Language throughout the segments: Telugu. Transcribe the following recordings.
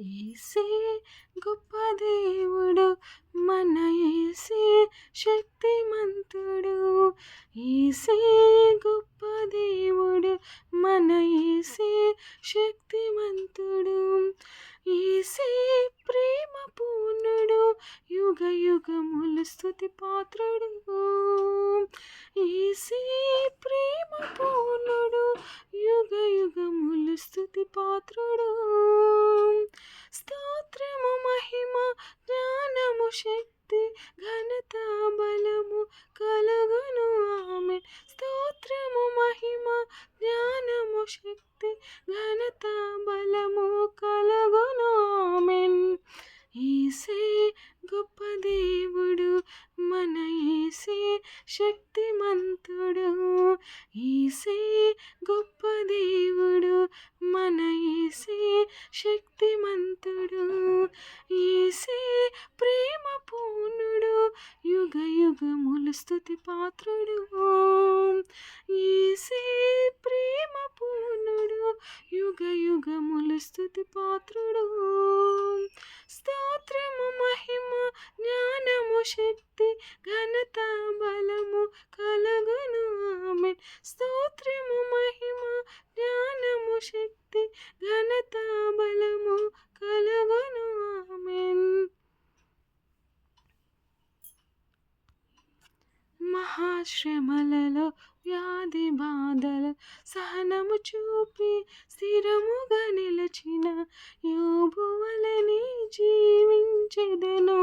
ఏసే గొప్ప దేవుడు మన ఏసే శక్తిమంతుడు. ఏసే గొప్ప దేవుడు మన ఏసే శక్తిమంతుడు. ఏసే ప్రేమ పూర్ణుడు యుగ యుగములు స్థుతి పాత్రుడు. ఏసే ప్రేమ పూర్ణుడు యుగ యుగములు స్థుతి పాత్రుడు. స్తోత్రము మహిమ జ్ఞానము శక్తి ఘనత బలము కలుగును ఆమె. స్తోత్రము మహిమ జ్ఞానము శక్తి ఘనత బలము కలుగును ఆమె. ఈసే గొప్ప దేవుడు మన ఈసే శక్తిమంతుడు. ఈసే గొప్ప దేవుడు మన ఈసే శక్తిమంతుడు. ఈసే ప్రేమ పూర్ణుడు యుగ యుగములు స్థుతి పాత్రుడు. ఈసే ప్రేమ పూర్ణుడు యుగ యుగములు స్థుతి పాత్రుడు. స్తోత్రము మహిమ జ్ఞానము శక్తి ఘనత బలము కలుగును. ఆమె స్తోత్రము మహిమ జ్ఞానము శక్తి ఘనత బలము కలుగును. ఆమెన్. మహాశ్రమలలో వ్యాధి బాధల సహనము చూపి స్థిరముగా నిలచిన యోబు జీవించెదను.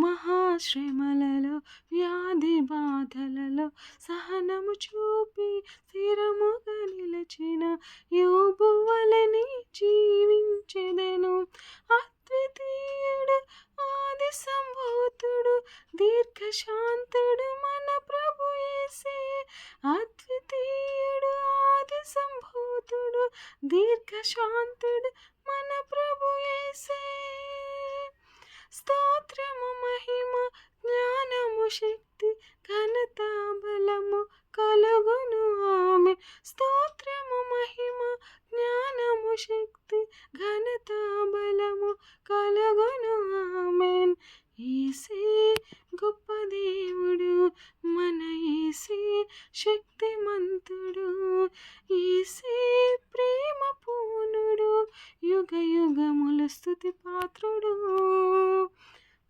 మహాశ్రమలలో వ్యాధి బాధలలో సహనము చూపి స్థిరముగా నిలిచిన యోబువలని జీవించెదను. అద్వితీయుడు ఆది సంభూతుడు దీర్ఘశాంతుడు మన ప్రభు ఏసే అద్వితీయుడు ఆది సంభూతుడు దీర్ఘశాంతుడు మన ప్రభు ఏసే స్తోత్రము మహిమ జ్ఞానము శక్తి ఘనత బలము కలుగును. ఆమె స్తోత్రము మహిమ జ్ఞానము శక్తి ఘనత బలము కలుగును. ఆమె ఈసే గొప్ప దేవుడు మన ఈసే శక్తిమంతుడు. ఈసే ప్రేమ పూనుడు యుగ యుగముల స్థుతి పాత్రుడు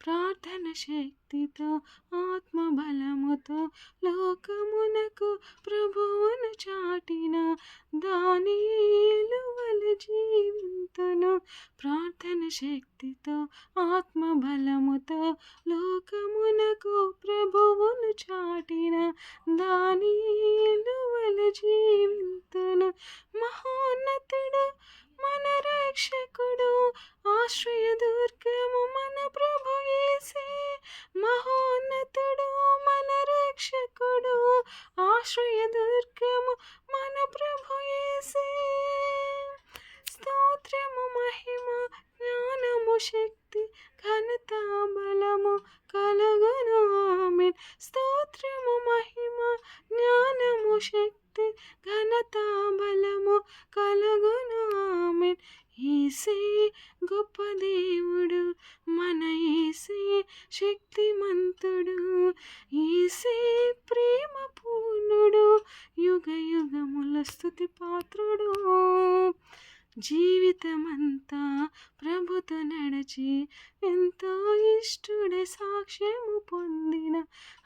ప్రార్థన శక్తితో ఆత్మబలముతో లోకమునకు ప్రభువును చాటిన దానిలువల జీవింతును. ప్రార్థన శక్తితో ఆత్మబలముతో లోకమునకు ప్రభువును చాటిన దానిలువల జీవింతును. మహోన్నతుడు మన రక్షకుడు ఆశ్రయ దుర్గము మన ప్రభు చేసే మహోన్నతుడు మన రక్షకుడు ఆశ్రయదు దేవుడు మన ఈసే శక్తిమంతుడు. ఈసే ప్రేమ పూర్ణుడు యుగ యుగముల స్థుతి పాత్రుడు. జీవితమంతా ప్రభుతో నడిచి ఎంతో ఇష్టుడే సాక్ష్యము పొందిన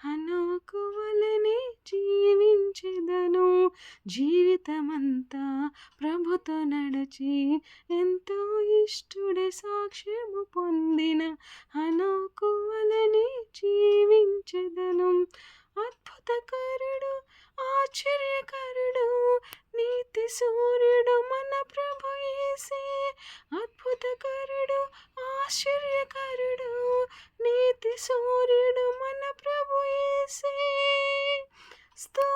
అనోకు వలనే జీవించెదను. జీవితమంతా ప్రభుతో నడిచి ఎంతో ఇష్టుడే సాక్ష్యము పొందిన అనోకు జీవించదను. అద్భుతకరుడు ఆశ్చర్యకరుడు నీతి సూర్యుడు మన ప్రభు ఏసే అద్భుతకరుడు ఆశ్చర్యకరుడు నీతి సూర్యుడు మన ప్రభు ఏసే స్తోత్రము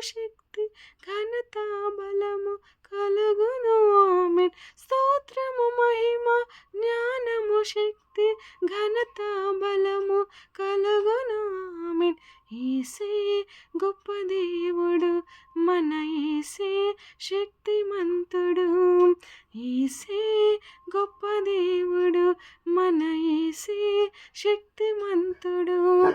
శక్తి ఘనత బలము కలుగును ఆమెన్. స్తోత్రము మహిమ జ్ఞానము శక్తి ఘనత బలము కలుగును ఆమెన్. ఈసే గొప్ప దేవుడు మన ఈసే శక్తిమంతుడు. ఈసే గొప్ప దేవుడు మన ఈసే శక్తిమంతుడు.